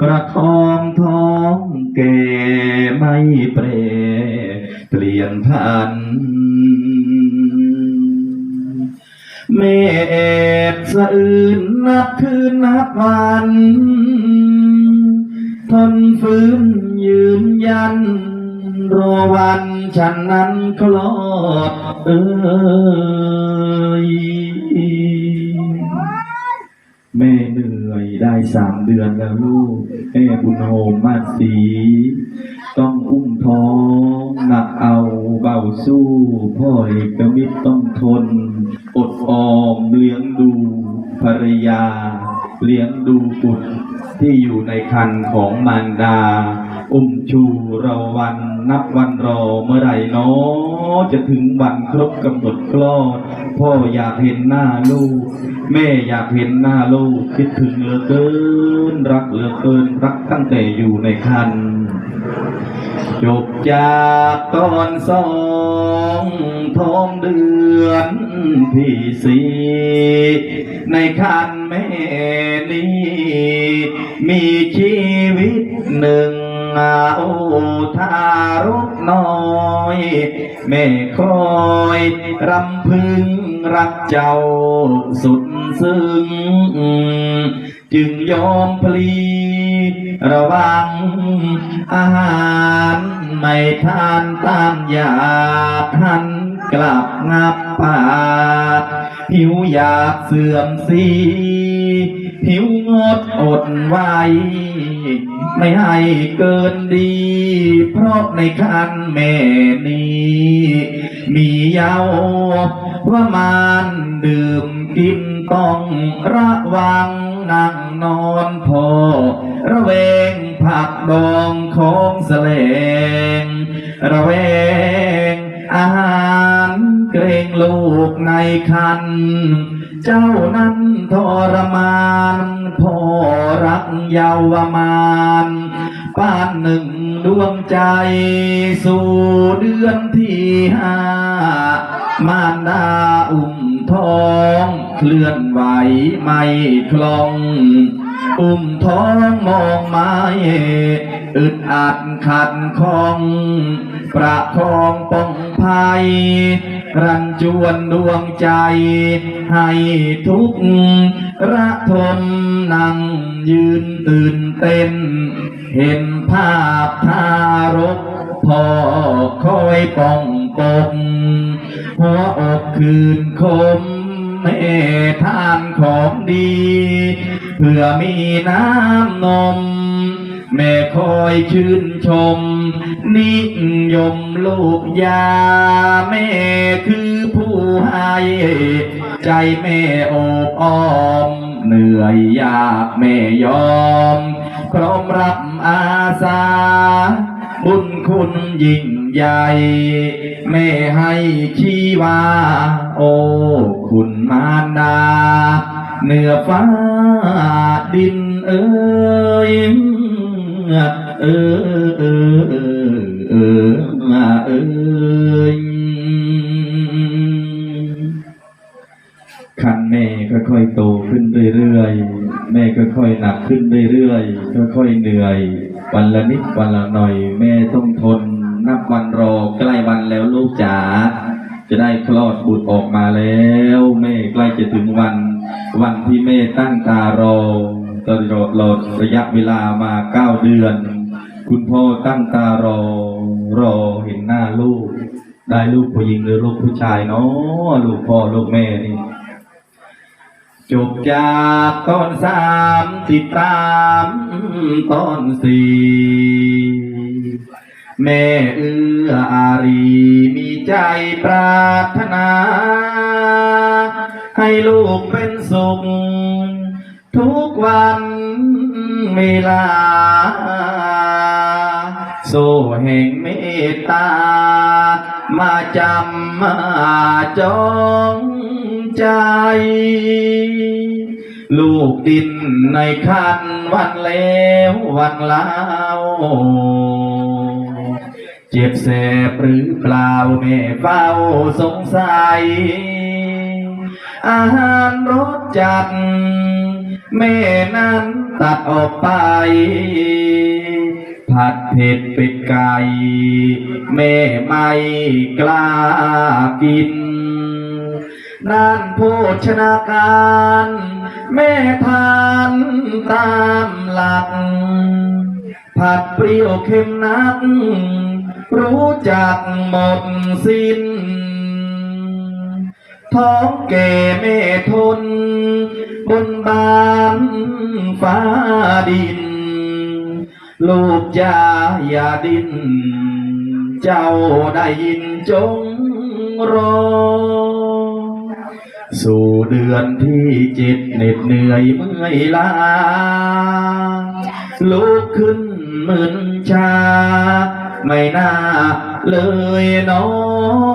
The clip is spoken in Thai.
กระทองท้องแก่ไม่เปรเปลี่ยนพันเมฆสะอื่นนับคืนนับวันทนฟื้นยืนยันรอวันฉันนั้นคลอดเอ้ยแม่เหนื่อย ได้สามเดือนแล้วลูกแม่บุญโฮมมาสี ต้องอุ้มท้องหนักเอาเบาสู้ พ่อเอกมิตรต้องทน อดออมเลี้ยงดูภรรยา เลี้ยงดูบุตรที่อยู่ในคันของมารดา อุ้มชูเราวันนับวันรอเมื่อไหร่น้อจะถึงวันครบกำหนดคลอด พ่ออยากเห็นหน้าลูก แม่อยากเห็นหน้าลูก คิดถึงเหลือเกิน รักเหลือเกิน รักตั้งแต่อยู่ในคันจบจากตอนสองท้องเดือนที่สี่ในคันแม่นี้มีชีวิตหนึ่ง อ้ทารกน้อยแม่คอยรำพึงรักเจ้าสุดซึ้ง จึงยอมพลีระวัง อาหารไม่ทานตามอยากหันกลับงับปากหิวอยากเสื่อมสี หิวงดอดไว้ไม่ให้เกินดี เพราะในคันแม่นี้ มีเยาว์ว่ามานดื่มกินต้องระวังนั่งนอนพอ ระเวงผักดองของแสลง ระเวงอาหารเกรงลูกในคัน เจ้านั้นทรมานพ่อรักเยาวมานป้านหนึ่งดวงใจสู่เดือนที่ห้ามารดาอุ้มท้องเคลื่อนไหวไม่คล่อง อุ้มท้องมองไม้อึดอัดขัดคอง ประคองป้องภัย รันจวนดวงใจ ให้ทุกระทมนั่งยืนตื่นเต้น เห็นภาพทารกพ่อคอยป้องปกหัวอกคืนคมแม่ทานของดี เพื่อมีน้ำนม แม่คอยชื่นชม นิยมลูกยาแม่ ให้ใจแม่โอบอ้อม เหนื่อยยากแม่ยอมพร้อมรับอาสา บุญคุณยิ่งใหญ่ แม่ให้ชีวา โอ้คุณมารดา เหนือฟ้าดินเอ้ยเออ คันแม่ค่อยๆโตขึ้นเรื่อยๆ แม่ค่อยๆหนักขึ้นเรื่อยๆค่อยๆเหนื่อย วันละนิดวันละหน่อย แม่ต้องทน นับวันรอใกล้วันแล้วลูกจ๋า จะได้คลอดบุตรออกมาแล้ว แม่ใกล้จะถึงวัน วันที่แม่ตั้งตารอตลอดรอระยะเวลามาเก้าเดือน คุณพ่อตั้งตารอ รอเห็นหน้าลูก ได้ลูกผู้หญิงหรือลูกผู้ชายเนาะลูกพ่อลูกแม่นี่ จบจากตอนสามติดตามตอนสี่แม่เอื้ออารีมีใจปรารถนา ให้ลูกเป็นสุข ทุกวันเวลา โซ่แห่งเมตตา มาจำมาจองใจ ลูกดินในคันวันแล้ววันเล่าเจ็บแสบหรือเปล่าแม่เฝ้าสงสัย อาหารรสจัดแม่นั้นตัดออกไป ผัดเผ็ดเป็ดไก่แม่ไม่กล้ากินด้านโภชนาการ แม่ทานตามหลัก ผัดเปรี้ยวเค็มนัก รู้จักหมดสิ้น ท้องแก่แม่ทน บนบานฟ้าดิน ลูกจ้าอย่าดิ้น เจ้าได้ยินจงรอ สู่เดือนที่จ็ดเหน็ดเหนื่อยเมื่อยล้าลุกขึ้นมึนชา ไม่น่าเลยน้อ